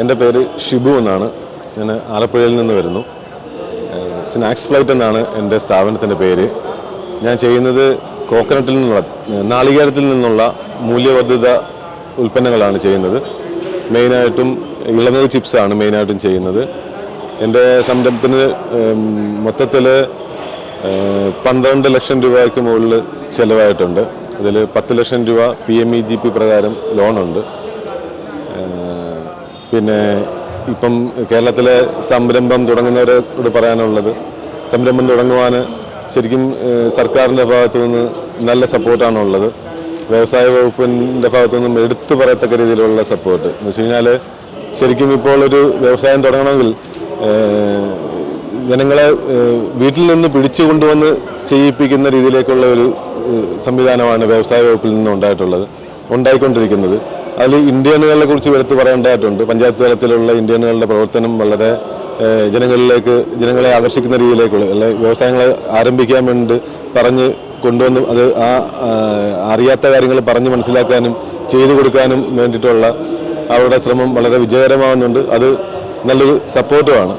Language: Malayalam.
എന്റെ പേര് ഷിബു എന്നാണ്. ഞാൻ ആലപ്പുഴയിൽ നിന്ന് വരുന്നു. സ്നാക്സ് ഫ്ലൈറ്റ് എന്നാണ് എന്റെ സ്ഥാപനത്തിന്റെ പേര്. ഞാൻ ചെയ്യുന്നത് കോക്കനട്ടിൽ നിന്നുള്ള നാളികേരത്തിൽ നിന്നുള്ള മൂല്യവർദ്ധിത ഉൽപ്പന്നങ്ങളാണ് ചെയ്യുന്നത്. മെയിനായിട്ടും ഇളനീർ ചിപ്സാണ് മെയിനായിട്ടും ചെയ്യുന്നത്. എന്റെ സംരംഭത്തിന് മൊത്തത്തിൽ പന്ത്രണ്ട് ലക്ഷം രൂപയ്ക്ക് മുകളിൽ ചിലവായിട്ടുണ്ട്. അതിൽ പത്ത് ലക്ഷം രൂപ P M E G P പ്രകാരം ലോണുണ്ട്. പിന്നെ ഇപ്പം കേരളത്തിലെ സംരംഭം തുടങ്ങുന്നവരോട് പറയാനുള്ളത് സംരംഭം തുടങ്ങുവാൻ ശരിക്കും സർക്കാരിന്റെ ഭാഗത്തു നിന്ന് നല്ല സപ്പോർട്ടാണുള്ളത്. വ്യവസായ വകുപ്പിന്റെ ഭാഗത്തു നിന്നും എടുത്തു പറയത്തക്ക രീതിയിലുള്ള സപ്പോർട്ട്. എന്ന് വെച്ച് കഴിഞ്ഞാൽ ശരിക്കും ഇപ്പോൾ ഒരു വ്യവസായം തുടങ്ങണമെങ്കിൽ ജനങ്ങളെ വീട്ടിൽ നിന്ന് പിടിച്ചു കൊണ്ടുവന്ന് ചെയ്യിപ്പിക്കുന്ന രീതിയിലേക്കുള്ള ഒരു സംവിധാനമാണ് വ്യവസായ വകുപ്പിൽ നിന്ന് ഉണ്ടായിട്ടുള്ളത് ഉണ്ടായിക്കൊണ്ടിരിക്കുന്നത്. അതിൽ ഇന്ത്യനുകളെ കുറിച്ച് എടുത്ത് പറയേണ്ടതായിട്ടുണ്ട്. പഞ്ചായത്ത് തലത്തിലുള്ള ഇന്ത്യനുകളുടെ പ്രവർത്തനം വളരെ ജനങ്ങളിലേക്ക് ജനങ്ങളെ ആകർഷിക്കുന്ന രീതിയിലേക്കുള്ള അല്ലെ വ്യവസായങ്ങളെ ആരംഭിക്കാൻ വേണ്ടി പറഞ്ഞ് കൊണ്ടുവന്ന് അത് ആ അറിയാത്ത കാര്യങ്ങൾ പറഞ്ഞ് മനസ്സിലാക്കാനും ചെയ്തു കൊടുക്കാനും വേണ്ടിയിട്ടുള്ള അവരുടെ ശ്രമം വളരെ വിജയകരമാകുന്നുണ്ട് അത് നല്ലൊരു സപ്പോർട്ടുമാണ്.